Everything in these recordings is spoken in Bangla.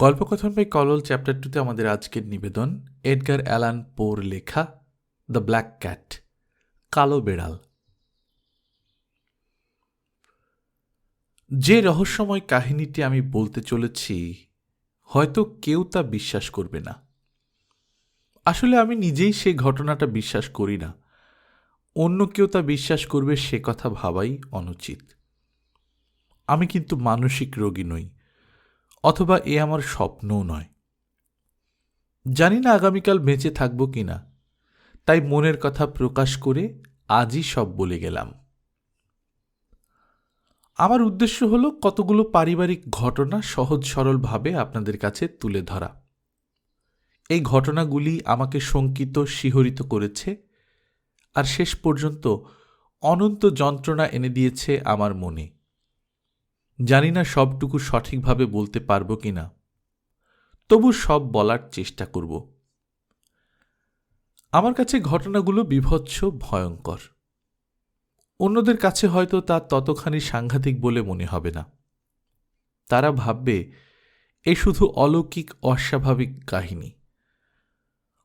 গল্পকথন বাই কলল চ্যাপ্টার টুতে আমাদের আজকের নিবেদন, এডগার অ্যালান পোর লেখা, দ্য ব্ল্যাক ক্যাট, কালো বেড়াল। যে রহস্যময় কাহিনীটি আমি বলতে চলেছি, হয়তো কেউ তা বিশ্বাস করবে না। আসলে আমি নিজেই সেই ঘটনাটা বিশ্বাস করি না। অন্য কেউ তা বিশ্বাস করবে সে কথা ভাবাই অনুচিত। আমি কিন্তু মানসিক রোগী নই। অথবা এ আমার স্বপ্নও নয়। জানি না আগামীকাল বেঁচে থাকব কি না, তাই মনের কথা প্রকাশ করে আজই সব বলে গেলাম। আমার উদ্দেশ্য হলো কতগুলো পারিবারিক ঘটনা সহজ সরলভাবে আপনাদের কাছে তুলে ধরা। এই ঘটনাগুলি আমাকে শঙ্কিত, শিহরিত করেছে আর শেষ পর্যন্ত অনন্ত যন্ত্রণা এনে দিয়েছে আমার মনে। জানি না সবটুকু সঠিকভাবে বলতে পারব কি না। তবু সব বলার চেষ্টা করব। আমার কাছে ঘটনাগুলো বিভৎস, ভয়ঙ্কর। অন্যদের কাছে হয়তো তা ততখানি সাংঘাতিক বলে মনে হবে না। তারা ভাববে, এ শুধু অলৌকিক, অস্বাভাবিক কাহিনী।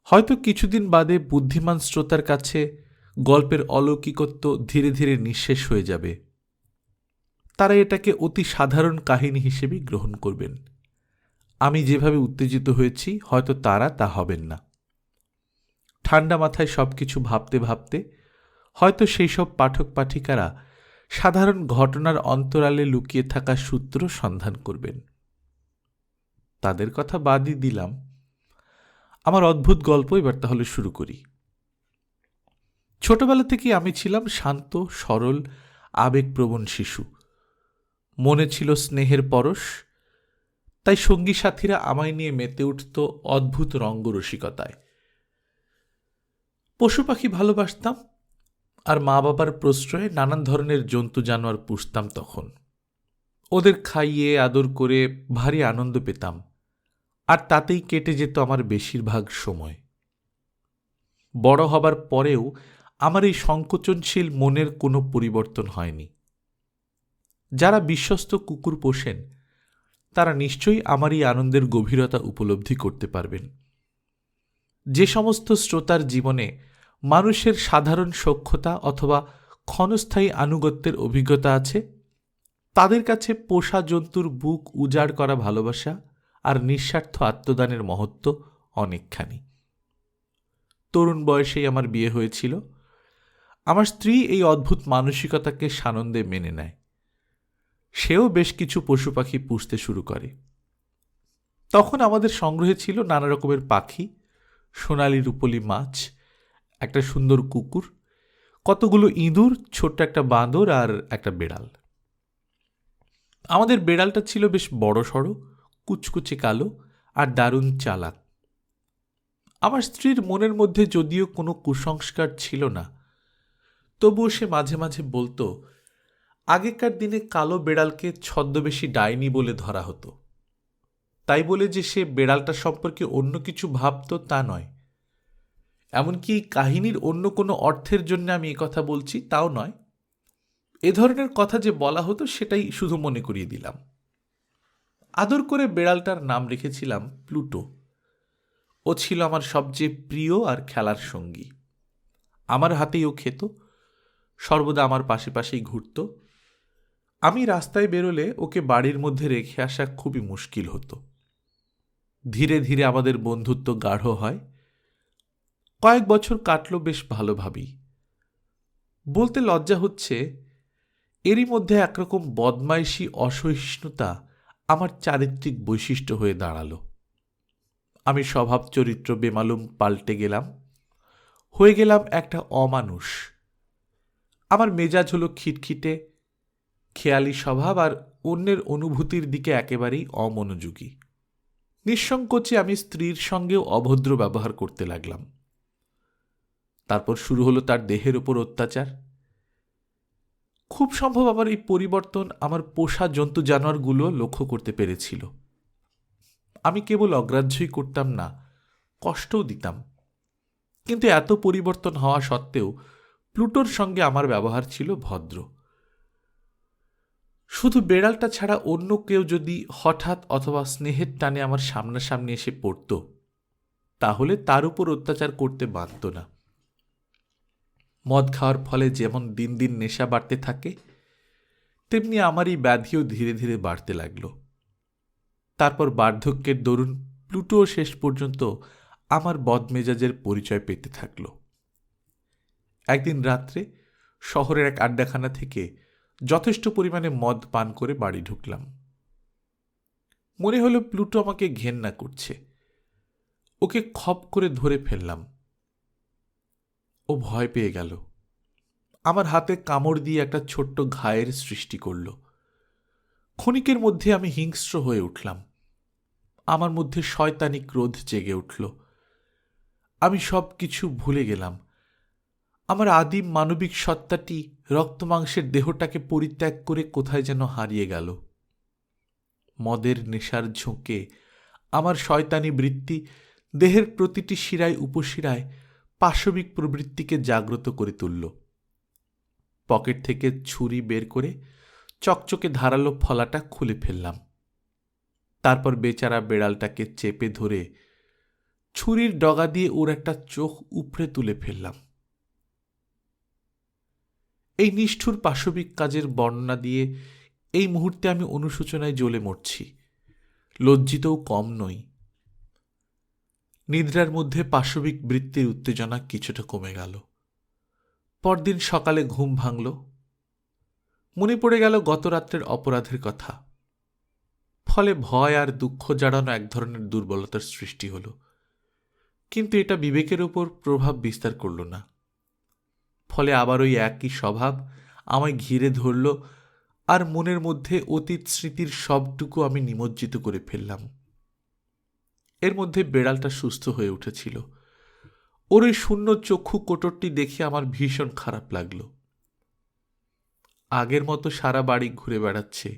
হয়তো কিছুদিন বাদে বুদ্ধিমান শ্রোতার কাছে গল্পের অলৌকিকত্ব ধীরে ধীরে নিঃশেষ হয়ে যাবে। তারা এটাকে অতি সাধারণ কাহিনী হিসেবেই গ্রহণ করবেন। আমি যেভাবে উত্তেজিত হয়েছি, হয়তো তারা তা হবেন না। ঠান্ডা মাথায় সব কিছু ভাবতে ভাবতে, হয়তো সেই সব পাঠক পাঠিকারা সাধারণ ঘটনার অন্তরালে লুকিয়ে থাকা সূত্র সন্ধান করবেন। তাদের কথা বাদই দিলাম। আমার অদ্ভুত গল্প এবার তাহলে শুরু করি। ছোটবেলা থেকে আমি ছিলাম শান্ত, সরল, আবেগপ্রবণ শিশু। মনে ছিল স্নেহের পরশ, তাই সঙ্গী সাথীরা আমায় নিয়ে মেতে উঠত অদ্ভুত রঙ্গরসিকতায় পশু পাখি ভালোবাসতাম আর মা বাবার প্রশ্রয়ে নানান ধরনের জন্তু জানোয়ার পুষতাম তখন। ওদের খাইয়ে, আদর করে ভারী আনন্দ পেতাম, আর তাতেই কেটে যেত আমার বেশিরভাগ সময়। বড় হবার পরেও আমার এই সংকোচনশীল মনের কোনো পরিবর্তন হয়নি। যারা বিশ্বস্ত কুকুর পোষেন, তারা নিশ্চয়ই আমার এই আনন্দের গভীরতা উপলব্ধি করতে পারবেন। যে সমস্ত শ্রোতার জীবনে মানুষের সাধারণ সক্ষতা অথবা ক্ষণস্থায়ী আনুগত্যের অভিজ্ঞতা আছে, তাদের কাছে পোষা জন্তুর বুক উজাড় করা ভালোবাসা আর নিঃস্বার্থ আত্মদানের মহত্ব অনেকখানি। তরুণ বয়সেই আমার বিয়ে হয়েছিল। আমার স্ত্রী এই অদ্ভুত মানসিকতাকে সানন্দে মেনে নেয়। সেও বেশ কিছু পশু পাখি পুষতে শুরু করে। তখন আমাদের সংগ্রহে ছিল নানা রকমের পাখি, সোনালি রূপলি মাছ, একটা সুন্দর কুকুর, কতগুলো ইঁদুর, ছোট্ট একটা বাঁদর আর একটা বেড়াল। আমাদের বেড়ালটা ছিল বেশ বড় সড়ো, কুচকুচে কালো আর দারুণ চালাক। আমার স্ত্রীর মনের মধ্যে যদিও কোনো কুসংস্কার ছিল না, তবুও সে মাঝে মাঝে বলতো আগেকার দিনে কালো বেড়ালকে ছদ্মবেশী ডাইনি বলে ধরা হতো। তাই বলে যে সে বেড়ালটা সম্পর্কে অন্য কিছু ভাবত তা নয়। এমনকি কাহিনীর অন্য কোনো অর্থের জন্য আমি এ কথা বলছি তাও নয়। এ ধরনের কথা যে বলা হতো সেটাই শুধু মনে করিয়ে দিলাম। আদর করে বেড়ালটার নাম রেখেছিলাম প্লুটো। ও ছিল আমার সবচেয়ে প্রিয় আর খেলার সঙ্গী। আমার হাতেই ও খেত। সর্বদা আমার পাশে পাশেই ঘুরত। আমি রাস্তায় বেরোলে ওকে বাড়ির মধ্যে রেখে আসা খুবই মুশকিল হতো। ধীরে ধীরে আমাদের বন্ধুত্ব গাঢ় হয়। কয়েক বছর কাটলো বেশ ভালোভাবেই। বলতে লজ্জা হচ্ছে, এরই মধ্যে একরকম বদমাইশি অসহিষ্ণুতা আমার চারিত্রিক বৈশিষ্ট্য হয়ে দাঁড়াল। আমি স্বভাব চরিত্র বেমালুম পাল্টে গেলাম। হয়ে গেলাম একটা অমানুষ। আমার মেজাজ হলো খিটখিটে খেয়ালি স্বভাব আর অন্যের অনুভূতির দিকে একেবারেই অমনোযোগী। নিঃসংকোচে আমি স্ত্রীর সঙ্গেও অভদ্র ব্যবহার করতে লাগলাম। তারপর শুরু হলো তার দেহের ওপর অত্যাচার। খুব সম্ভব আমার এই পরিবর্তন আমার পোষা জন্তু জানোয়ারগুলো লক্ষ্য করতে পেরেছিল। আমি কেবল অগ্রাহ্যই করতাম না, কষ্টও দিতাম। কিন্তু এত পরিবর্তন হওয়া সত্ত্বেও প্লুটোর সঙ্গে আমার ব্যবহার ছিল ভদ্র। শুধু বেড়ালটা ছাড়া অন্য কেউ যদি হঠাৎ অথবা স্নেহের টানে আমার সামনাসামনি এসে পড়ত, তাহলে তার উপর অত্যাচার করতে বাধ্য না। মদ খাওয়ার ফলে যেমন দিন দিন নেশা বাড়তে থাকে, তেমনি আমার এই ব্যাধিও ধীরে ধীরে বাড়তে লাগল। তারপর বার্ধক্যের দরুন প্লুটো শেষ পর্যন্ত আমার বদমেজাজের পরিচয় পেতে থাকল। একদিন রাত্রে শহরের এক আড্ডাখানা থেকে যথেষ্ট পরিমাণে মদ পান করে বাড়ি ঢুকলাম। মনে হলো প্লুটো আমাকে ঘেন্না করছে। ওকে খপ করে ধরে ফেললাম। ও ভয় পেয়ে গেল। আমার হাতে কামড় দিয়ে একটা ছোট্ট ঘায়ের সৃষ্টি করল। ক্ষণিকের মধ্যে আমি হিংস্র হয়ে উঠলাম। আমার মধ্যে শয়তানি ক্রোধ জেগে উঠল। আমি সব কিছু ভুলে গেলাম। আমার আদিম মানবিক সত্তাটি রক্তমাংসের দেহটাকে পরিত্যাগ করে কোথায় যেন হারিয়ে গেল। মদের নেশার ঝোঁকে, আমার শয়তানি বৃত্তি, দেহের প্রতিটি শিরায় উপশিরায় পাশবিক প্রবৃত্তিকে জাগ্রত করে তুলল। পকেট থেকে ছুরি বের করে চকচকে ধারালো ফলাটা খুলে ফেললাম। তারপর বেচারা বেড়ালটাকে চেপে ধরে ছুরির ডগা দিয়ে ওর একটা চোখ উপড়ে তুলে ফেললাম। এই নিষ্ঠুর পাশবিক কাজের বর্ণনা দিয়ে এই মুহূর্তে আমি অনুশোচনায় জ্বলে মরছি। লজ্জিতও কম নই। নিদ্রার মধ্যে পাশবিক বৃত্তির উত্তেজনা কিছুটা কমে গেল। পরদিন সকালে ঘুম ভাঙল। মনে পড়ে গেল গত রাত্রের অপরাধের কথা। ফলে ভয় আর দুঃখ জাড়ানো এক ধরনের দুর্বলতার সৃষ্টি হল। কিন্তু এটা বিবেকের উপর প্রভাব বিস্তার করল না। ফলে আবার ওই একই স্বভাব আমায় ঘিরে ধরল আর মনের মধ্যে অতীত স্মৃতির সবটুকু আমি নিমজ্জিত করে ফেললাম। এর মধ্যে বেড়ালটা সুস্থ হয়ে উঠেছিল। ওর ওই শূন্য চক্ষু কোটরটি দেখে আমার ভীষণ খারাপ লাগল। আগের মতো সারা বাড়ি ঘুরে বেড়াচ্ছে,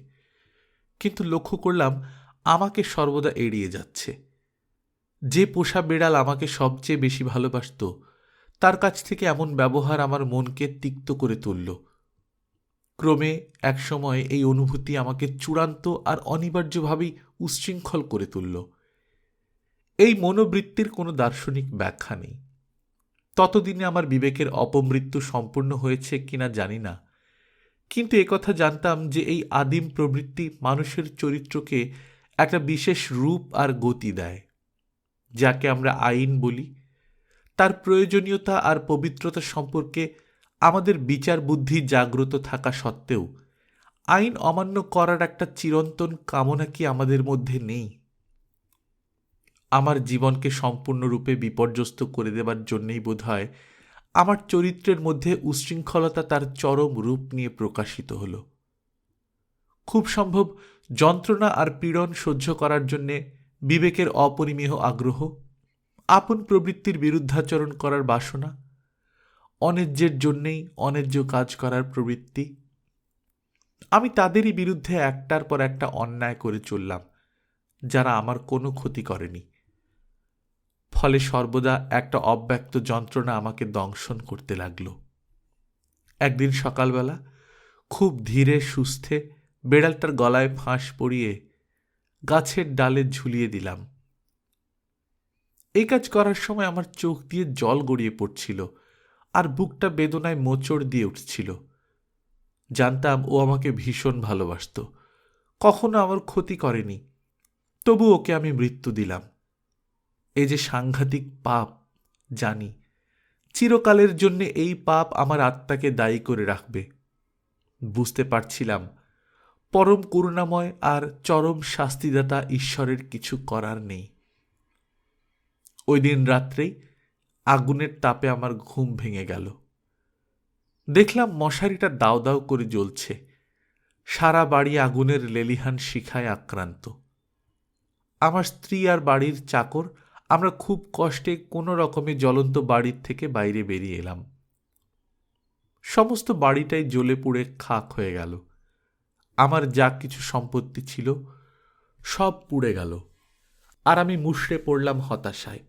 কিন্তু লক্ষ্য করলাম আমাকে সর্বদা এড়িয়ে যাচ্ছে। যে পোষা বেড়াল আমাকে সবচেয়ে বেশি ভালোবাসত তার কাছ থেকে এমন ব্যবহার আমার মনকে তিক্ত করে তুলল। ক্রমে একসময় এই অনুভূতি আমাকে চূড়ান্ত আর অনিবার্যভাবেই উচ্ছৃঙ্খল করে তুলল। এই মনোবৃত্তির কোনো দার্শনিক ব্যাখ্যা নেই। ততদিনে আমার বিবেকের অপমৃত্যু সম্পূর্ণ হয়েছে কিনা জানি না। কিন্তু একথা জানতাম যে এই আদিম প্রবৃত্তি মানুষের চরিত্রকে একটা বিশেষ রূপ আর গতি দেয়, যাকে আমরা আইন বলি তার প্রয়োজনীয়তা আর পবিত্রতা সম্পর্কে আমাদের বিচার বুদ্ধি জাগ্রত থাকা সত্ত্বেও, আইন অমান্য করার একটা চিরন্তন কামনা কি আমাদের মধ্যে নেই? আমার জীবনকে সম্পূর্ণরূপে বিপর্যস্ত করে দেবার জন্যেই বোধ হয় আমার চরিত্রের মধ্যে উচ্ছৃঙ্খলতা তার চরম রূপ নিয়ে প্রকাশিত হল। খুব সম্ভব যন্ত্রণা আর পীড়ন সহ্য করার জন্যে বিবেকের অপরিমেহ আগ্রহ আপন প্রবৃত্তির বিরুদ্ধাচরণ করার বাসনা, অন্যায্যের জন্যেই অন্যায্য কাজ করার প্রবৃত্তি। আমি তাদেরই বিরুদ্ধে একটার পর একটা অন্যায় করে চললাম, যারা আমার কোনো ক্ষতি করেনি। ফলে সর্বদা একটা অব্যক্ত যন্ত্রণা আমাকে দংশন করতে লাগল। একদিন সকালবেলা খুব ধীরে সুস্থে বেড়ালটার গলায় ফাঁস পড়িয়ে গাছের ডালে ঝুলিয়ে দিলাম। এই কাজ করার সময় আমার চোখ দিয়ে জল গড়িয়ে পড়ছিল আর বুকটা বেদনায় মোচড় দিয়ে উঠছিল। জানতাম ও আমাকে ভীষণ ভালোবাসত। কখনো আমার ক্ষতি করেনি। তবু ওকে আমি মৃত্যু দিলাম। এ যে সাংঘাতিক পাপ, জানি, চিরকালের জন্য এই পাপ আমার আত্মাকে দায়ী করে রাখবে। বুঝতে পারছিলাম, পরম করুণাময় আর চরম শাস্তিদাতা ঈশ্বরের কিছু করার নেই। ওই দিন রাত্রেই আগুনের তাপে আমার ঘুম ভেঙে গেল। দেখলাম মশারিটা দাও দাও করে জ্বলছে। সারা বাড়ি আগুনের লেলিহান শিখায় আক্রান্ত। আমার স্ত্রী আর বাড়ির চাকর, আমরা খুব কষ্টে কোনো রকমে জ্বলন্ত বাড়ির থেকে বাইরে বেরিয়ে এলাম। সমস্ত বাড়িটাই জ্বলে পুড়ে খাক হয়ে গেল। আমার যা কিছু সম্পত্তি ছিল সব পুড়ে গেল। আর আমি মুষড়ে পড়লাম হতাশায়।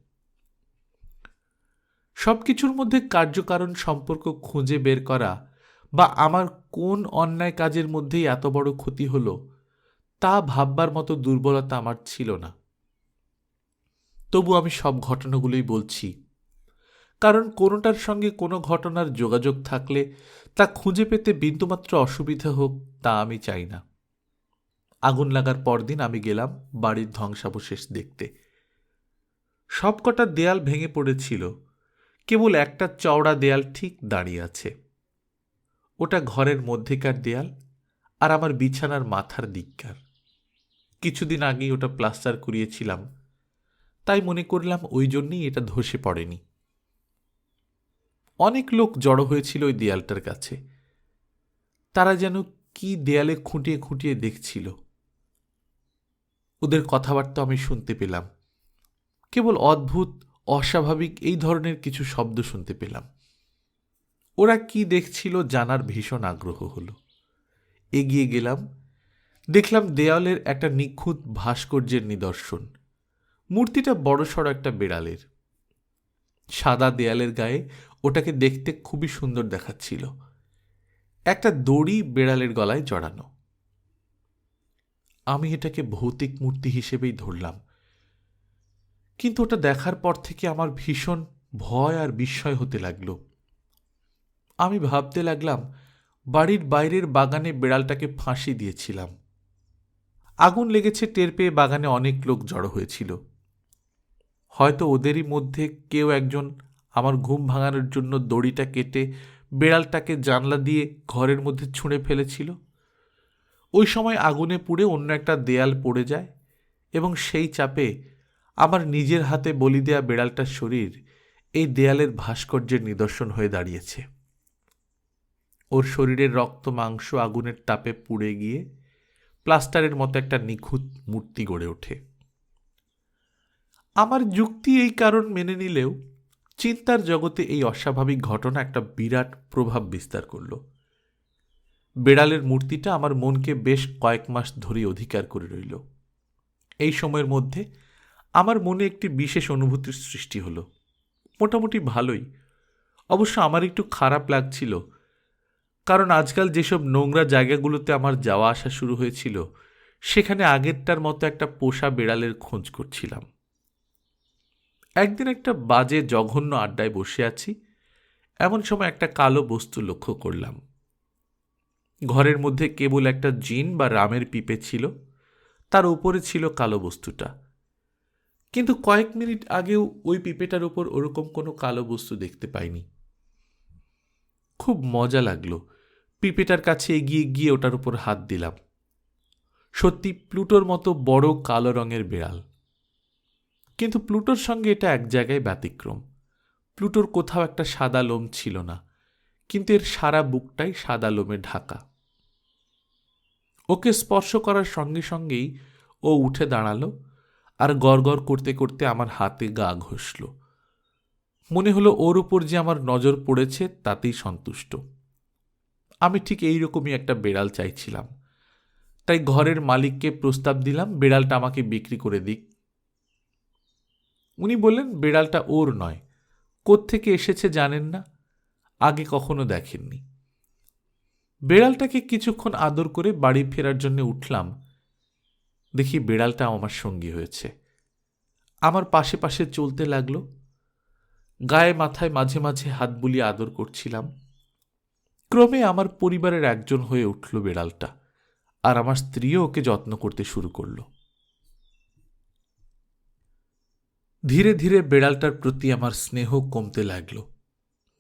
সব কিছুর মধ্যে কার্যকারণ সম্পর্ক খুঁজে বের করা বা আমার কোন অন্যায় কাজের মধ্যেই এত বড় ক্ষতি হলো, তা ভাববার মতো দুর্বলতা আমার ছিল না। তবু আমি সব ঘটনাগুলোই বলছি। কারণ কোনোটার সঙ্গে কোনো ঘটনার যোগাযোগ থাকলে তা খুঁজে পেতে বিন্দুমাত্র অসুবিধা হোক তা আমি চাই না। আগুন লাগার পরদিন আমি গেলাম বাড়ির ধ্বংসাবশেষ দেখতে। সবকটা দেয়াল ভেঙে পড়েছিল। কেবল একটা চওড়া দেয়াল ঠিক দাঁড়িয়ে আছে। ওটা ঘরের মধ্যেকার দেয়াল আর আমার বিছানার মাথার দিককার। কিছুদিন আগেই ওটা প্লাস্টার করিয়েছিলাম, তাই মনে করলাম ওই জন্যই এটা ধসে পড়েনি। অনেক লোক জড়ো হয়েছিল ওই দেয়ালটার কাছে। তারা যেন কি দেয়ালে খুঁটিয়ে খুঁটিয়ে দেখছিল। ওদের কথাবার্তা আমি শুনতে পেলাম। কেবল অদ্ভুত অস্বাভাবিক এই ধরনের কিছু শব্দ শুনতে পেলাম। ওরা কি দেখছিল জানার ভীষণ আগ্রহ হলো। এগিয়ে গেলাম, দেখলাম দেয়ালের একটা নিখুঁত ভাস্কর্যের নিদর্শন। মূর্তিটা বড়সড় একটা বেড়ালের। সাদা দেয়ালের গায়ে ওটাকে দেখতে খুবই সুন্দর দেখাচ্ছিল। একটা দড়ি বেড়ালের গলায় জড়ানো। আমি এটাকে ভৌতিক মূর্তি হিসেবেই ধরলাম। কিন্তু ওটা দেখার পর থেকে আমার ভীষণ ভয় আর বিস্ময় হতে লাগল। আমি ভাবতে লাগলাম, বাড়ির বাইরের বাগানে বেড়ালটাকে ফাঁসি দিয়েছিলাম। আগুন লেগেছে টের পেয়ে বাগানে অনেক লোক জড়ো হয়েছিল। হয়তো ওদেরই মধ্যে কেউ একজন আমার ঘুম ভাঙানোর জন্য দড়িটা কেটে বেড়ালটাকে জানলা দিয়ে ঘরের মধ্যে ছুঁড়ে ফেলেছিল। ওই সময় আগুনে পুড়ে অন্য একটা দেয়াল পড়ে যায় এবং সেই চাপে আমার নিজের হাতে বলি দেয়া বেড়ালটার শরীর এই দেয়ালের ভাস্কর্যের নিদর্শন হয়ে দাঁড়িয়েছে। ওর শরীরের রক্ত মাংস আগুনের তাপে পুড়ে গিয়ে প্লাস্টারের মতো একটা নিখুঁত মূর্তি গড়ে ওঠে। আমার যুক্তি এই কারণ মেনে নিলেও চিন্তার জগতে এই অস্বাভাবিক ঘটনা একটা বিরাট প্রভাব বিস্তার করল। বেড়ালের মূর্তিটা আমার মনকে বেশ কয়েক মাস ধরে অধিকার করে রইল। এই সময়ের মধ্যে আমার মনে একটি বিশেষ অনুভূতির সৃষ্টি হলো। মোটামুটি ভালোই। অবশ্য আমার একটু খারাপ লাগছিল। কারণ আজকাল যেসব নোংরা জায়গাগুলোতে আমার যাওয়া আসা শুরু হয়েছিল, সেখানে আগেরটার মতো একটা পোষা বেড়ালের খোঁজ করছিলাম। একদিন একটা বাজে জঘন্য আড্ডায় বসে আছি, এমন সময় একটা কালো বস্তু লক্ষ্য করলাম। ঘরের মধ্যে কেবল একটা জিন বা রামের পিপে ছিল, তার উপরে ছিল কালো বস্তুটা। কিন্তু কয়েক মিনিট আগেও ওই পিপেটার ওপর ওরকম কোনো কালো বস্তু দেখতে পাইনি। খুব মজা লাগল। পিপেটার কাছে এগিয়ে গিয়ে ওটার উপর হাত দিলাম। সত্যি প্লুটোর মতো বড় কালো রঙের বেড়াল। কিন্তু প্লুটোর সঙ্গে এটা এক জায়গায় ব্যতিক্রম। প্লুটোর কোথাও একটা সাদা লোম ছিল না, কিন্তু এর সারা বুকটাই সাদা লোমে ঢাকা। ওকে স্পর্শ করার সঙ্গে সঙ্গেই ও উঠে দাঁড়াল আর গড় করতে করতে আমার হাতে গা ঘষল। মনে হলো ওর উপর যে আমার নজর পড়েছে, তাতেই সন্তুষ্ট। আমি ঠিক এই রকমই একটা বেড়াল চাইছিলাম। তাই ঘরের মালিককে প্রস্তাব দিলাম, বেড়ালটা আমাকে বিক্রি করে দিক। উনি বললেন, বেড়ালটা ওর নয়। কোত্থেকে এসেছে জানেন না, আগে কখনো দেখেননি। বেড়ালটাকে কিছুক্ষণ আদর করে বাড়ি ফেরার জন্য উঠলাম। দেখি বেড়ালটা আমার সঙ্গী হয়েছে। আমার পাশে পাশে চলতে লাগল। গায়ে মাথায় মাঝে মাঝে হাত বুলিয়ে আদর করছিলাম। ক্রমে আমার পরিবারের একজন হয়ে উঠল বিড়ালটা আর আমার স্ত্রীও ওকে যত্ন করতে শুরু করল। ধীরে ধীরে বেড়ালটার প্রতি আমার স্নেহ কমতে লাগল।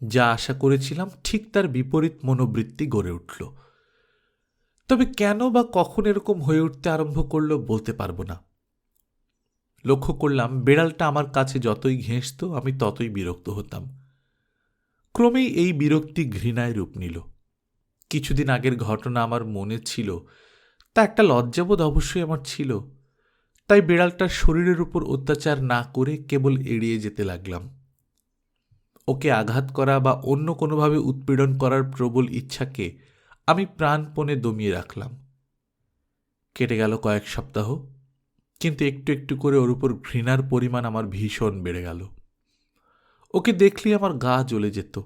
যা আশা করেছিলাম ঠিক তার বিপরীত মনোবৃত্তি গড়ে উঠল। তবে কেন বা কখন এরকম হয়ে উঠতে আরম্ভ করল বলতে পারব না। লক্ষ্য করলাম, বেড়ালটা আমার কাছে যতই ঘেঁষত, আমি ততই বিরক্ত হতাম। ক্রমেই এই বিরক্তি ঘৃণায় রূপ নিল। কিছুদিন আগের ঘটনা আমার মনে ছিল, তা একটা লজ্জাবোধ অবশ্যই আমার ছিল। তাই বেড়ালটার শরীরের উপর অত্যাচার না করে কেবল এড়িয়ে যেতে লাগলাম। ওকে আঘাত করা বা অন্য কোনোভাবে উৎপীড়ন করার প্রবল ইচ্ছাকে আমি প্রাণপণে দমিয়ে রাখলাম। কেটে গেল কয়েক সপ্তাহ, কিন্তু একটু একটু করে ওর উপর ঘৃণার পরিমাণ আমার ভীষণ বেড়ে গেল। ওকে দেখলেই আমার গা জ্বলে যেত।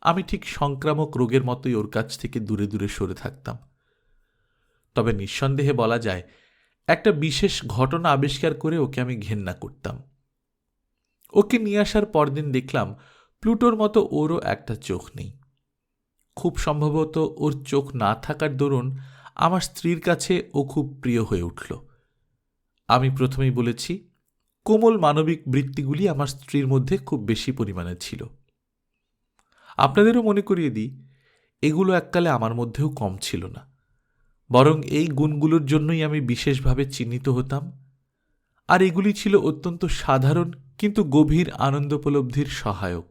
আমি ঠিক সংক্রামক রোগের মতোই ওর কাছ থেকে দূরে দূরে সরে থাকতাম। তবে নিঃসন্দেহে বলা যায়, একটা বিশেষ ঘটনা আবিষ্কার করে ওকে আমি ঘেন্না করতাম। ওকে নিয়ে আসার পরদিন দেখলাম, প্লুটোর মতো ওরও একটা চোখ নেই। খুব সম্ভবত ওর চোখ না থাকার দরুন আমার স্ত্রীর কাছে ও খুব প্রিয় হয়ে উঠল। আমি প্রথমেই বলেছি, কোমল মানবিক বৃত্তিগুলি আমার স্ত্রীর মধ্যে খুব বেশি পরিমাণে ছিল। আপনাদেরও মনে করিয়ে দিই, এগুলো এককালে আমার মধ্যেও কম ছিল না। বরং এই গুণগুলোর জন্যই আমি বিশেষভাবে চিহ্নিত হতাম। আর এগুলি ছিল অত্যন্ত সাধারণ কিন্তু গভীর আনন্দ উপলব্ধির সহায়ক।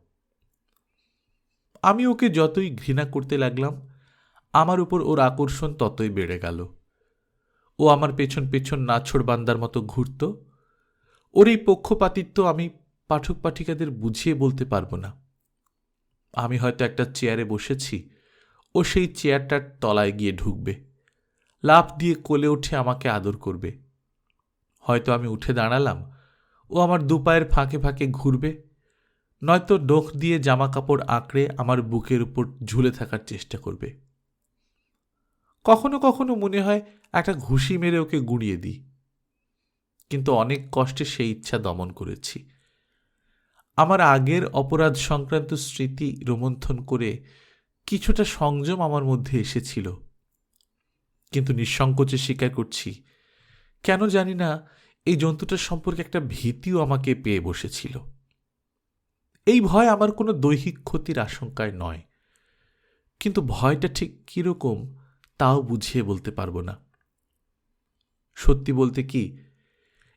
আমি ওকে যতই ঘৃণা করতে লাগলাম, আমার উপর ওর আকর্ষণ ততই বেড়ে গেল। ও আমার পেছন পেছন নাছড় বান্দার মতো ঘুরত। ওর এই পক্ষপাতিত্ব আমি পাঠক পাঠিকাদের বুঝিয়ে বলতে পারব না। আমি হয়তো একটা চেয়ারে বসেছি, ও সেই চেয়ারটার তলায় গিয়ে ঢুকবে। লাফ দিয়ে কোলে উঠে আমাকে আদর করবে। হয়তো আমি উঠে দাঁড়ালাম, ও আমার দুপায়ের ফাঁকে ফাঁকে ঘুরবে। নয়তো ডোখ দিয়ে জামা কাপড় আঁকড়ে আমার বুকের উপর ঝুলে থাকার চেষ্টা করবে। কখনো কখনো মনে হয় একটা ঘুষি মেরে ওকে গুঁড়িয়ে দিই। কিন্তু অনেক কষ্টে সেই ইচ্ছা দমন করেছি। আমার আগের অপরাধ সংক্রান্ত স্মৃতি রোমন্থন করে কিছুটা সংযম আমার মধ্যে এসেছিল। কিন্তু নিঃসংকোচে স্বীকার করছি, কেন জানি না, এই জন্তুটার সম্পর্কে একটা ভীতিও আমাকে পেয়ে বসেছিল। এই ভয় আমার কোনো দৈহিক ক্ষতির আশঙ্কায় নয়। কিন্তু ভয়টা ঠিক কীরকম তাও বুঝিয়ে বলতে পারব না। সত্যি বলতে কি,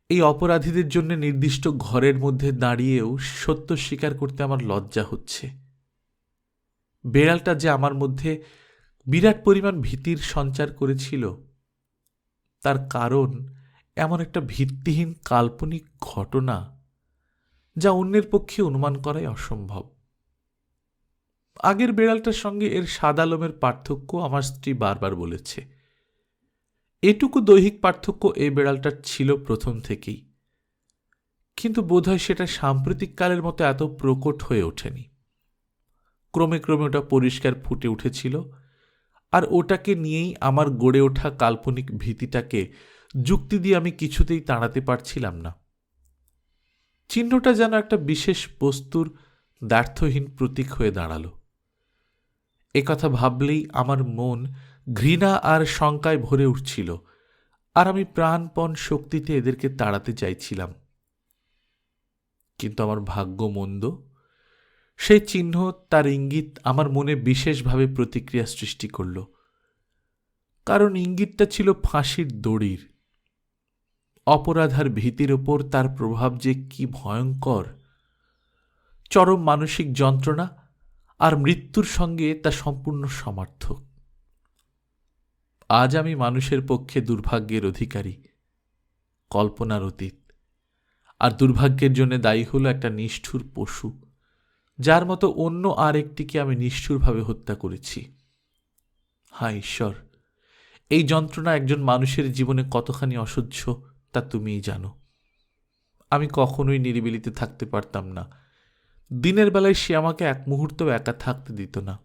এই অপরাধীদের জন্য নির্দিষ্ট ঘরের মধ্যে দাঁড়িয়েও সত্য স্বীকার করতে আমার লজ্জা হচ্ছে। বেড়ালটা যে আমার মধ্যে বিরাট পরিমাণ ভীতির সঞ্চার করেছিল, তার কারণ এমন একটা ভিত্তিহীন কাল্পনিক ঘটনা যা অন্যের পক্ষে অনুমান করাই অসম্ভব। আগের বেড়ালটার সঙ্গে এর সাদা লোমের পার্থক্য আমার স্ত্রী বারবার বলেছে। এটুকু দৈহিক পার্থক্য এই বেড়ালটার ছিল প্রথম থেকেই। কিন্তু বোধহয় সেটা সাম্প্রতিক কালের মতো এত প্রকট হয়ে ওঠেনি। ক্রমে ক্রমে ওটা পরিষ্কার ফুটে উঠেছিল আর ওটাকে নিয়েই আমার গড়ে ওঠা কাল্পনিক ভীতিটাকে যুক্তি দিয়ে আমি কিছুতেই তাড়াতে পারছিলাম না। চিহ্নটা যেন একটা বিশেষ বস্তুর দ্ব্যর্থহীন প্রতীক হয়ে দাঁড়াল। কথা ভাবলেই আমার মন ঘৃণা আর শঙ্কায় ভরে উঠছিল, আর আমি প্রাণপণ শক্তিতে এদেরকে তাড়াতে চাইছিলাম। কিন্তু আমার ভাগ্য মন্দ, সেই চিহ্ন তার ইঙ্গিত আমার মনে বিশেষভাবে প্রতিক্রিয়া সৃষ্টি করল। কারণ ইঙ্গিতটা ছিল ফাঁসির দড়ির। অপরাধার ভীতির ওপর তার প্রভাব যে কি ভয়ঙ্কর। চরম মানসিক যন্ত্রণা আর মৃত্যুর সঙ্গে তা সম্পূর্ণ সমার্থক। আজ আমি মানুষের পক্ষে দুর্ভাগ্যের অধিকারী, কল্পনার অতীত। আর দুর্ভাগ্যের জন্য দায়ী হলো একটা নিষ্ঠুর পশু, যার মতো অন্য আর একটিকে আমি নিষ্ঠুরভাবে হত্যা করেছি। হায় ঈশ্বর, এই যন্ত্রণা একজন মানুষের জীবনে কতখানি অসহ্য। তা তুমিই জানো। আমি কখনোই নিরিবিলিতে থাকতে পারতাম না। দিনের বেলায় সে আমাকে এক মুহূর্তও একা থাকতে দিত না।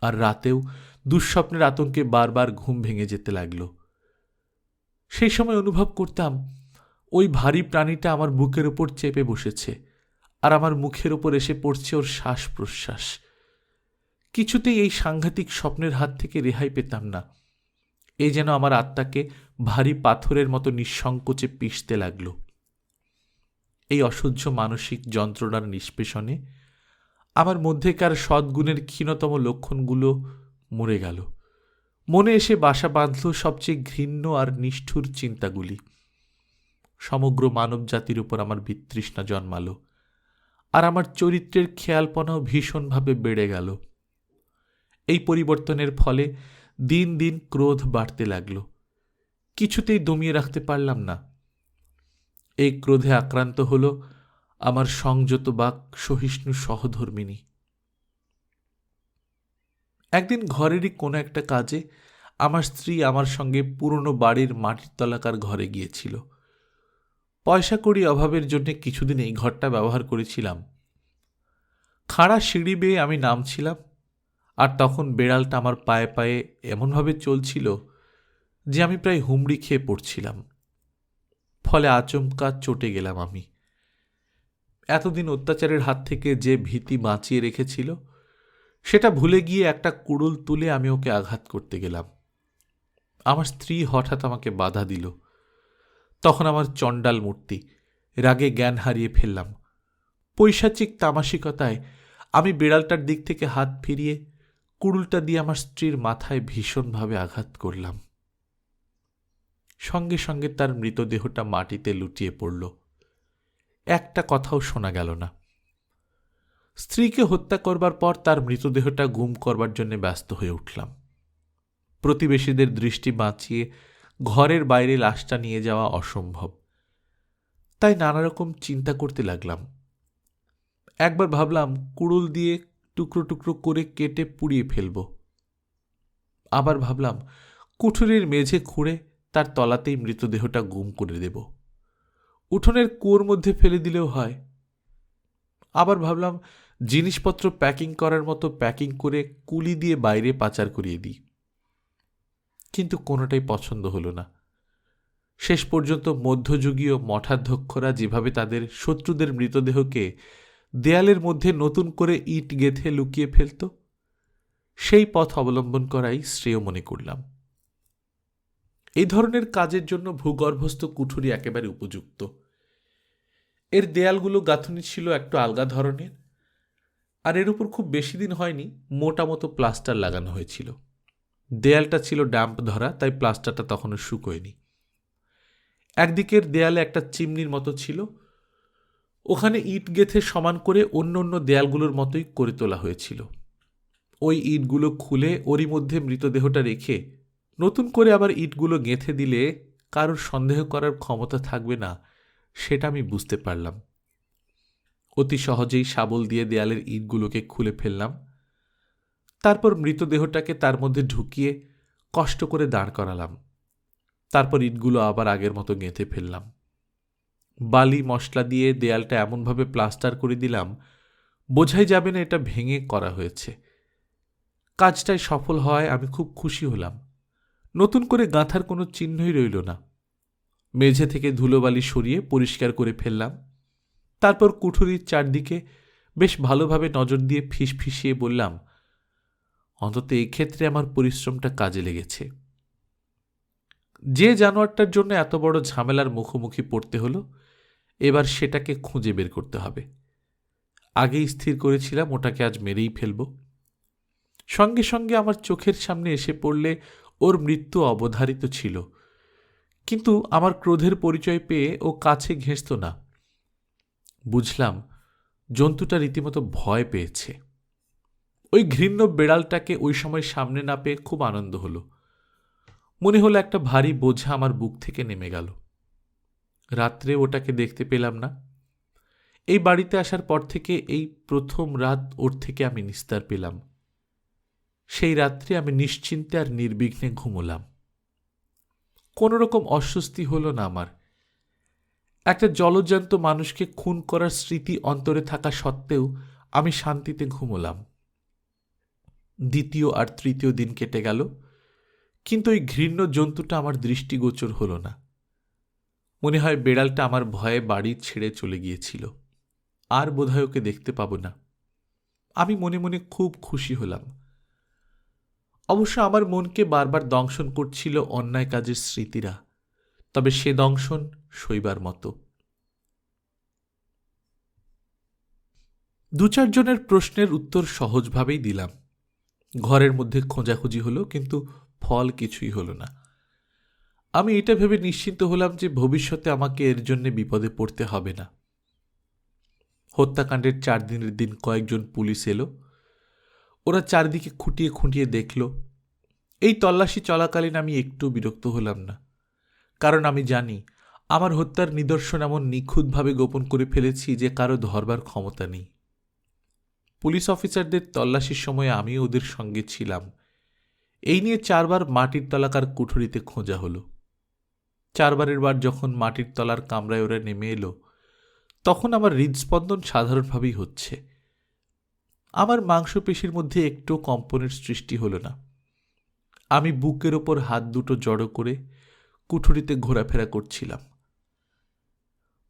আর রাতেও দুঃস্বপ্নের আতঙ্কে বারবার ঘুম ভেঙে যেতে লাগল। সেই সময় অনুভব করতাম, ওই ভারী প্রাণীটা আমার বুকের ওপর চেপে বসেছে আর আমার মুখের ওপর এসে পড়ছে ওর শ্বাস প্রশ্বাস কিছুতেই এই সাংঘাতিক স্বপ্নের হাত থেকে রেহাই পেতাম না। এ যেন আমার আত্মাকে ভারী পাথরের মতো নিঃসংকোচে পিষতে লাগল। এই অসহ্য মানসিক যন্ত্রণার নিষ্পেষণে আমার মধ্যেকার সদ্গুণের ক্ষীণতম লক্ষণগুলো মরে গেল। মনে এসে বাসা বাঁধল সবচেয়ে ঘৃণ্য আর নিষ্ঠুর চিন্তাগুলি। সমগ্র মানব জাতির উপর আমার বিতৃষ্ণা জন্মালো আর আমার চরিত্রের খেয়ালপনাও ভীষণভাবে বেড়ে গেল। এই পরিবর্তনের ফলে দিন দিন ক্রোধ বাড়তে লাগল। কিছুতেই দমিয়ে রাখতে পারলাম না। এই ক্রোধে আক্রান্ত হল আমার সংযত বাক সহিষ্ণু সহধর্মিনী। একদিন ঘরেরই কোনো একটা কাজে আমার স্ত্রী আমার সঙ্গে পুরনো বাড়ির মাটির তলাকার ঘরে গিয়েছিল। পয়সা কড়ি অভাবের জন্য কিছুদিন এই ঘরটা ব্যবহার করেছিলাম। খাড়া সিঁড়ি বেয়ে আমি নামছিলাম, আর তখন বেড়ালটা আমার পায়ে পায়ে এমনভাবে চলছিল যে আমি প্রায় হুমড়ি খেয়ে পড়ছিলাম। ফলে আচমকা চটে গেলাম আমি। এতদিন অত্যাচারের হাত থেকে যে ভীতি বাঁচিয়ে রেখেছিল, সেটা ভুলে গিয়ে একটা কুড়ুল তুলে আমি ওকে আঘাত করতে গেলাম। আমার স্ত্রী হঠাৎ আমাকে বাধা দিল। তখন আমার চণ্ডাল মূর্তি, রাগে জ্ঞান হারিয়ে ফেললাম। পৈশাচিক তামাসিকতায় আমি বিড়ালটার দিক থেকে হাত ফিরিয়ে কুড়ুলটা দিয়ে আমার স্ত্রীর মাথায় ভীষণভাবে আঘাত করলাম। সঙ্গে সঙ্গে তার মৃতদেহটা মাটিতে লুটিয়ে পড়ল। একটা কথাও শোনা গেল না। স্ত্রীকে হত্যা করবার পর তার মৃতদেহটা গুম করবার জন্য ব্যস্ত হয়ে উঠলাম। প্রতিবেশীদের দৃষ্টি বাঁচিয়ে ঘরের বাইরে লাশটা নিয়ে যাওয়া অসম্ভব। তাই নানা রকম চিন্তা করতে লাগলাম। একবার ভাবলাম, কুড়ুল দিয়ে টুকরো টুকরো করে কেটে পুড়িয়ে ফেলব। আবার ভাবলাম, কুঠুরির মেঝে খুঁড়ে তার তলাতেই মৃতদেহটা গুম করে দেব। উঠোনের কুয়োর মধ্যে ফেলে দিলেও হয়। আবার ভাবলাম, জিনিসপত্র প্যাকিং করার মতো প্যাকিং করে কুলি দিয়ে বাইরে পাচার করিয়ে দিই। কিন্তু কোনোটাই পছন্দ হলো না। শেষ পর্যন্ত মধ্যযুগীয় মঠাধ্যক্ষরা যেভাবে তাদের শত্রুদের মৃতদেহকে দেয়ালের মধ্যে নতুন করে ইট গেথে লুকিয়ে ফেলত, সেই পথ অবলম্বন করাই শ্রেয় মনে করলাম। এই ধরনের কাজের জন্য ভূগর্ভস্থ কুঠুরি একেবারে উপযুক্ত। এর দেয়ালগুলো গাঁথুনি ছিল একটু আলগা ধরনের, আর এর উপর খুব বেশি দিন হয়নি, মোটা মতো প্লাস্টার লাগানো হয়েছিল। দেয়ালটা ছিল ড্যাম্প ধরা, তাই প্লাস্টারটা তখনও শুকোয়নি। একদিকের দেয়ালে একটা চিমনির মতো ছিল, ওখানে ইট গেথে সমান করে অন্য অন্য দেয়ালগুলোর মতোই করে তোলা হয়েছিল। ওই ইটগুলো খুলে, ওরই মধ্যে মৃতদেহটা রেখে নতুন করে আবার ইটগুলো গেঁথে দিলে কারোর সন্দেহ করার ক্ষমতা থাকবে না, সেটা আমি বুঝতে পারলাম। অতি সহজেই শাবল দিয়ে দেয়ালের ইটগুলোকে খুলে ফেললাম। তারপর মৃতদেহটাকে তার মধ্যে ঢুকিয়ে কষ্ট করে দাঁড় করালাম। তারপর ইটগুলো আবার আগের মতো গেঁথে ফেললাম। বালি, মশলা দিয়ে দেয়ালটা এমনভাবে প্লাস্টার করে দিলাম, বোঝাই যাবে না এটা ভেঙে করা হয়েছে। কাজটায় সফল হওয়ায় আমি খুব খুশি হলাম। নতুন করে গাঁথার কোনো চিহ্নই রইল না। মেঝে থেকে ধুলোবালি সরিয়ে পরিষ্কার করে ফেললাম। তারপর কুঠুরির চারদিকে বেশ ভালোভাবে নজর দিয়ে ফিস ফিসিয়ে বললাম, অন্তত ক্ষেত্রে আমার পরিশ্রমটা কাজে লেগেছে। যে জানোয়ারটার জন্য এত বড় ঝামেলার মুখোমুখি পড়তে হলো, এবার সেটাকে খুঁজে বের করতে হবে। আগেই স্থির করেছিলাম, ওটাকে আজ মেরেই ফেলব। সঙ্গে সঙ্গে আমার চোখের সামনে এসে পড়লে ওর মৃত্যু অবধারিত ছিল। কিন্তু আমার ক্রোধের পরিচয় পেয়ে ও কাছে ঘেঁষত না। বুঝলাম, জন্তুটা রীতিমতো ভয় পেয়েছে। ওই ঘৃণ্য বেড়ালটাকে ওই সময় সামনে না পেয়ে খুব আনন্দ হলো। মনে হলো একটা ভারী বোঝা আমার বুক থেকে নেমে গেল। রাত্রে ওটাকে দেখতে পেলাম না। এই বাড়িতে আসার পর থেকে এই প্রথম রাত ওর থেকে আমি নিস্তার পেলাম। সেই রাত্রে আমি নিশ্চিন্তে আর নির্বিঘ্নে ঘুমোলাম। কোনো রকম অস্বস্তি হলো না আমার। একটা জলজান্ত মানুষকে খুন করার স্মৃতি অন্তরে থাকা সত্ত্বেও আমি শান্তিতে ঘুমোলাম। দ্বিতীয় আর তৃতীয় দিন কেটে গেল, কিন্তু ওই ঘৃণ্য জন্তুটা আমার দৃষ্টিগোচর হলো না। মনে হয় বেড়ালটা আমার ভয়ে বাড়ি ছেড়ে চলে গিয়েছিল। আর বোধহয় ওকে দেখতে পাব না। আমি মনে মনে খুব খুশি হলাম। অবশ্য আমার মনকে বারবার দংশন করছিল অন্যায় কাজের স্মৃতিরা, তবে সে দংশন শৈবার মতো। দু চারজনের প্রশ্নের উত্তর সহজভাবেই দিলাম। ঘরের মধ্যে খোঁজাখুঁজি হলো, কিন্তু ফল কিছুই হলো না। আমি এটা ভেবে নিশ্চিন্ত হলাম যে ভবিষ্যতে আমাকে এর জন্য বিপদে পড়তে হবে না। হত্যাকাণ্ডের চার দিনের দিন কয়েকজন পুলিশ এলো ওরা চারদিকে খুঁটিয়ে খুঁটিয়ে দেখল। এই তল্লাশি চলাকালীন আমি একটু বিরক্ত হলাম না। কারণ আমি জানি, আমার হত্যার নিদর্শন এমন নিখুঁতভাবে গোপন করে ফেলেছি যে কারও ধরবার ক্ষমতা নেই। পুলিশ অফিসারদের তল্লাশির সময় আমি ওদের সঙ্গে ছিলাম। এই নিয়ে চারবার মাটির তলাকার কুঠুরিতে খোঁজা হলো। চারবারের বার যখন মাটির তলার কামরায় ওরা নেমে এলো, তখন আমার হৃদস্পন্দন সাধারণভাবেই হচ্ছে। আমার মাংসপেশির মধ্যে একটু কম্পনের সৃষ্টি হলো না। আমি বুকের ওপর হাত দুটো জড়ো করে কুঠুরিতে ঘোরাফেরা করছিলাম।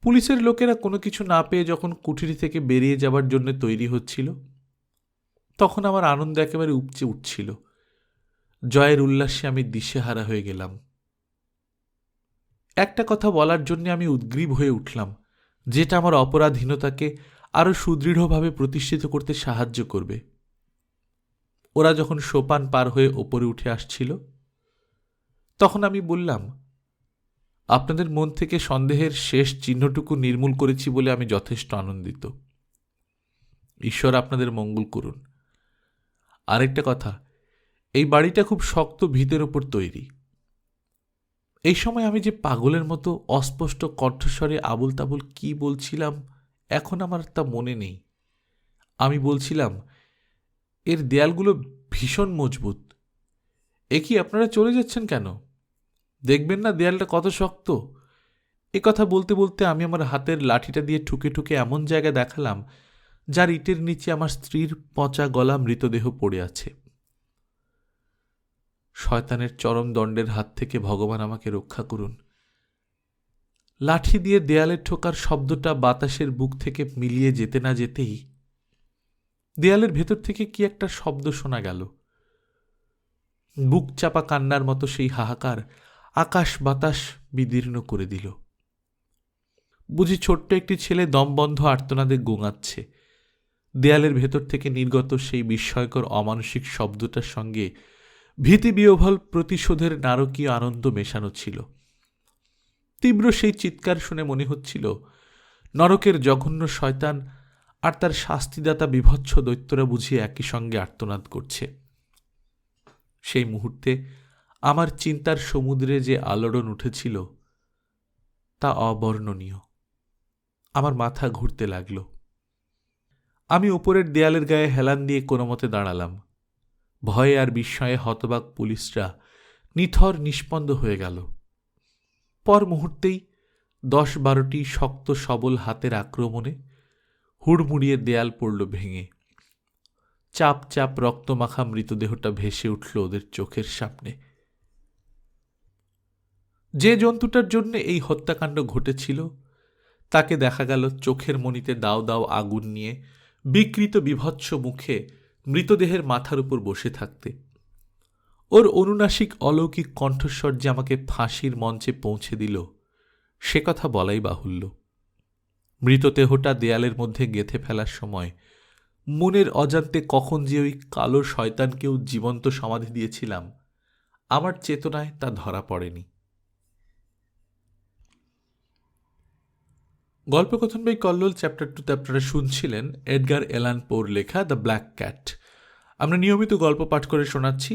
পুলিশের লোকেরা কোনো কিছু না পেয়ে যখন কুঠুরি থেকে বেরিয়ে যাবার জন্য তৈরি হচ্ছিল, তখন আমার আনন্দ একেবারে উপচে উঠছিল। জয়ের উল্লাসে আমি দিশেহারা হয়ে গেলাম। একটা কথা বলার জন্য আমি উদ্গ্রীব হয়ে উঠলাম, যেটা আমার অপরাধহীনতাকে আরও সুদৃঢ়ভাবে প্রতিষ্ঠিত করতে সাহায্য করবে। ওরা যখন সোপান পার হয়ে ওপরে উঠে আসছিল, তখন আমি বললাম, আপনাদের মন থেকে সন্দেহের শেষ চিহ্নটুকু নির্মূল করেছি বলে আমি যথেষ্ট আনন্দিত। ঈশ্বর আপনাদের মঙ্গল করুন। আরেকটা কথা, এই বাড়িটা খুব শক্ত ভিতের ওপর তৈরি। এই সময় আমি যে পাগলের মতো অস্পষ্ট কণ্ঠস্বরে আবুল তাবুল কি বলছিলাম এখন আমার তা মনে নেই। আমি বলছিলাম, এর দেয়ালগুলো ভীষণ মজবুত। এ কি আপনারা চলে যাচ্ছেন কেন? দেখবেন না দেয়ালটা কত শক্ত? এ কথা বলতে বলতে আমি আমার হাতের লাঠিটা দিয়ে ঠুকে ঠুকে এমন জায়গা দেখালাম, যার ইটের নিচে আমার স্ত্রীর পচা গলা মৃতদেহ পড়ে আছে। শয়তানের চরম দণ্ডের হাত থেকে ভগবান আমাকে রক্ষা করুন। লাঠি দিয়ে দেয়ালে ঠোকার শব্দটা বাতাসের বুক থেকে মিলিয়ে যেতে না যেতেই দেয়ালের ভেতর থেকে কি একটা শব্দ শোনা গেল। বুক চাপা কান্নার মতো সেই হাহাকার আকাশ বাতাস বিদীর্ণ করে দিল। বুঝি ছোট্ট একটি ছেলে দমবন্ধ আর্তনাদে গোঙাচ্ছে। দেয়ালের ভেতর থেকে নির্গত সেই বিস্ময়কর অমানসিক শব্দটার সঙ্গে ভীতিবিহ্বল প্রতিশোধের নারকীয় আনন্দ মেশানো ছিল। তীব্র সেই চিৎকার শুনে মনে হচ্ছিল, নরকের জঘন্য শয়তান আর তার শাস্তিদাতা বিভৎস দৈত্যরা বুঝিয়ে একই সঙ্গে আর্তনাদ করছে। সেই মুহূর্তে আমার চিন্তার সমুদ্রে যে আলোড়ন উঠেছিল, তা অবর্ণনীয়। আমার মাথা ঘুরতে লাগল। আমি উপরের দেয়ালের গায়ে হেলান দিয়ে কোনো মতে দাঁড়ালাম। ভয়ে আর বিস্ময়ে হতবাক পুলিশরা নিথর নিষ্পন্দ হয়ে গেল। পর মুহূর্তেই দশ বারোটি শক্ত সবল হাতের আক্রমণে হুড়মুড়িয়ে দেয়াল পড়ল ভেঙে। চাপ চাপ রক্তমাখা মৃতদেহটা ভেসে উঠল ওদের চোখের সামনে। যে জন্তুটার জন্য এই হত্যাকাণ্ড ঘটেছিল, তাকে দেখা গেল চোখের মনিতে দাও দাও আগুন নিয়ে বিকৃত বিভৎস মুখে মৃতদেহের মাথার উপর বসে থাকতে। ওর অনুনাসিক অলৌকিক কণ্ঠস্বর যে আমাকে ফাঁসির মঞ্চে পৌঁছে দিল, সে কথা বলাই বাহুল্য। মৃতদেহটা দেয়ালের মধ্যে গেথে ফেলার সময় মনের অজান্তে কখন যে ওই কালো শয়তানকেও জীবন্ত সমাধি দিয়েছিলাম, আমার চেতনায় তা ধরা পড়েনি। গল্পকথন বই কল্লোল চ্যাপ্টার টুতে আপনারা শুনছিলেন এডগার এলান পোর লেখা দ্য ব্ল্যাক ক্যাট। আমরা নিয়মিত গল্প পাঠ করে শোনাচ্ছি।